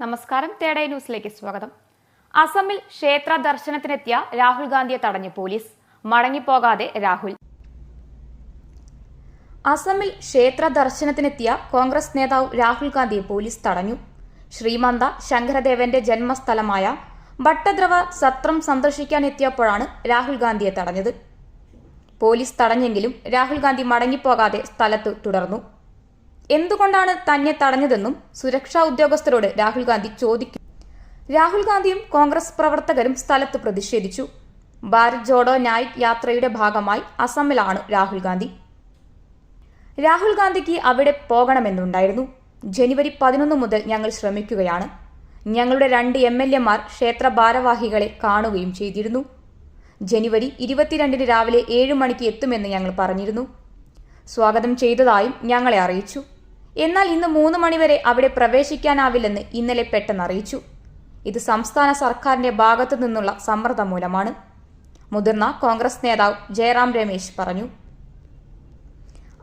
നമസ്കാരം. തേടൈ ന്യൂസിലേക്ക് സ്വാഗതം. അസമിൽ ക്ഷേത്ര ദർശനത്തിനെത്തിയ രാഹുൽ ഗാന്ധിയെ തടഞ്ഞു പോലീസ്. മടങ്ങിപ്പോകാതെ രാഹുൽ. അസമിൽ ക്ഷേത്ര ദർശനത്തിനെത്തിയ കോൺഗ്രസ് നേതാവ് രാഹുൽ ഗാന്ധിയെ പോലീസ് തടഞ്ഞു. ശ്രീമന്ത ശങ്കരദേവന്റെ ജന്മസ്ഥലമായ ഭട്ടദ്രവ സത്രം സന്ദർശിക്കാൻ എത്തിയപ്പോഴാണ് രാഹുൽ ഗാന്ധിയെ തടഞ്ഞത്. പോലീസ് തടഞ്ഞെങ്കിലും രാഹുൽ ഗാന്ധി മടങ്ങിപ്പോകാതെ സ്ഥലത്ത് തുടർന്നു. എന്തുകൊണ്ടാണ് തന്നെ തടഞ്ഞതെന്നും സുരക്ഷാ ഉദ്യോഗസ്ഥരോട് രാഹുൽ ഗാന്ധി ചോദിക്കും. രാഹുൽ ഗാന്ധിയും കോൺഗ്രസ് പ്രവർത്തകരും സ്ഥലത്ത് പ്രതിഷേധിച്ചു. ഭാരത് ജോഡോ നായിക് യാത്രയുടെ ഭാഗമായി അസമിലാണ് രാഹുൽ ഗാന്ധി. രാഹുൽ ഗാന്ധിക്ക് അവിടെ പോകണമെന്നുണ്ടായിരുന്നു. ജനുവരി പതിനൊന്ന് മുതൽ ഞങ്ങൾ ശ്രമിക്കുകയാണ്. ഞങ്ങളുടെ രണ്ട് എം എൽ എമാർ ക്ഷേത്ര ഭാരവാഹികളെ കാണുകയും ചെയ്തിരുന്നു. ജനുവരി ഇരുപത്തിരണ്ടിന് രാവിലെ ഏഴ് മണിക്ക് എത്തുമെന്ന് ഞങ്ങൾ പറഞ്ഞിരുന്നു. സ്വാഗതം ചെയ്തതായും ഞങ്ങളെ അറിയിച്ചു. എന്നാൽ ഇന്ന് മൂന്ന് മണിവരെ അവിടെ പ്രവേശിക്കാനാവില്ലെന്ന് ഇന്നലെ പെട്ടെന്ന് അറിയിച്ചു. ഇത് സംസ്ഥാന സർക്കാരിന്റെ ഭാഗത്തു നിന്നുള്ള സമ്മർദ്ദം മൂലമാണ്. മുതിർന്ന കോൺഗ്രസ് നേതാവ് ജയറാം രമേശ് പറഞ്ഞു.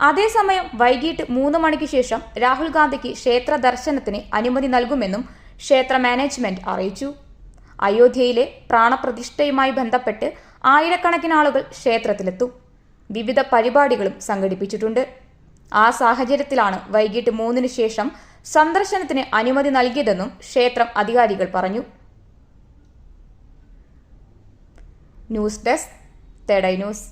അതേസമയം വൈകിട്ട് മൂന്ന് മണിക്ക് ശേഷം രാഹുൽ ഗാന്ധിക്ക് ക്ഷേത്ര ദർശനത്തിന് അനുമതി നൽകുമെന്നും ക്ഷേത്ര മാനേജ്മെന്റ് അറിയിച്ചു. അയോധ്യയിലെ പ്രാണപ്രതിഷ്ഠയുമായി ബന്ധപ്പെട്ട് ആയിരക്കണക്കിന് ആളുകൾ ക്ഷേത്രത്തിലെത്തും. വിവിധ പരിപാടികളും സംഘടിപ്പിച്ചിട്ടുണ്ട്. ആ സാഹചര്യത്തിലാണ് വൈകിട്ട് മൂന്നിന് ശേഷം സന്ദർശനത്തിന് അനുമതി നൽകിയതെന്നും ക്ഷേത്രം അധികാരികൾ പറഞ്ഞു. ന്യൂസ് ഡെസ്ക് തേടൈ ന്യൂസ്.